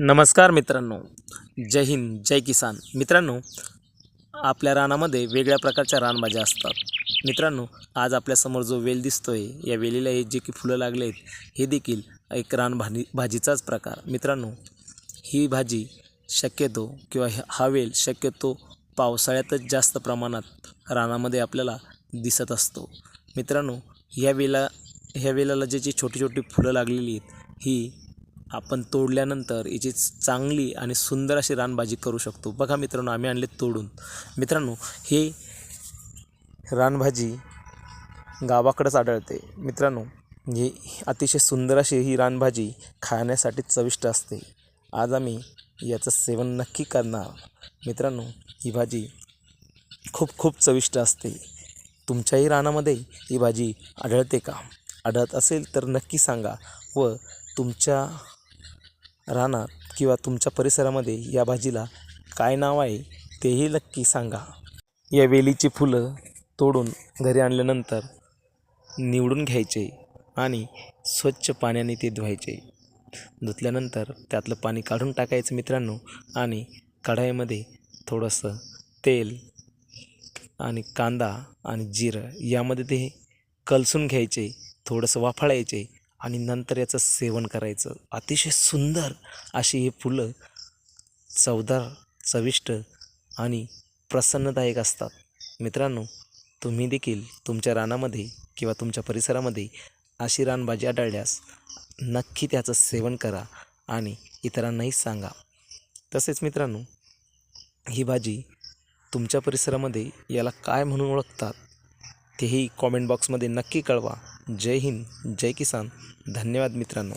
नमस्कार मित्रांनो. जय हिंद जय किसान. मित्रांनो आपल्या रानामध्ये वेगळ्या प्रकारच्या रानभाज्या असतात. मित्रांनो आज आपल्यासमोर जो वेल दिसतो आहे या वेलीला हे जे की फुलं लागले आहेत हे देखील एक रानभाजी भाजीचाच प्रकार. मित्रांनो ही भाजी शक्यतो किंवा हा वेल शक्यतो पावसाळ्यातच जास्त प्रमाणात रानामध्ये आपल्याला दिसत असतो. मित्रांनो ह्या वेला ह्या वेलाला जी छोटी छोटी फुलं लागलेली आहेत ही आपण तोडल्यानंतर याची चांगली आणि सुंदर अशी रानभाजी करू शकतो. बघा मित्रांनो आम्ही आणले तोडून. मित्रांनो हे रानभाजी गावाकडंच आढळते. मित्रांनो ही अतिशय सुंदर अशी ही रानभाजी खाण्यासाठी चविष्ट असते. आज आम्ही याचं सेवन नक्की करणार. मित्रांनो ही भाजी खूप खूप चविष्ट असते. तुमच्याही रानामध्ये ही भाजी आढळते का? आढळत असेल तर नक्की सांगा व तुमच्या रानात किंवा तुमच्या परिसरामध्ये या भाजीला काय नाव आहे तेही नक्की सांगा. या वेलीची फुलं तोडून घरी आणल्यानंतर निवडून घ्यायचे आणि स्वच्छ पाण्याने ते धुवायचे. धुतल्यानंतर त्यातलं पाणी काढून टाकायचं मित्रांनो आणि कढाईमध्ये थोडंसं तेल आणि कांदा आणि जिरं यामध्ये ते कलसून घ्यायचे थोडंसं वाफाळायचे आणि नंतर याचं सेवन करायचं. अतिशय सुंदर अशी ही फुलं चवदार चविष्ट आणि प्रसन्नदायक असतात. मित्रांनो तुम्ही देखील तुमच्या रानामध्ये किंवा तुमच्या परिसरामध्ये अशी रानभाजी आढळल्यास नक्की त्याचं सेवन करा आणि इतरांनाही सांगा. तसेच मित्रांनो ही भाजी तुमच्या परिसरामध्ये याला काय म्हणून ओळखतात? तेही कॉमेंट बॉक्समध्ये नक्की कळवा. जय हिंद जय किसान. धन्यवाद मित्रांनो.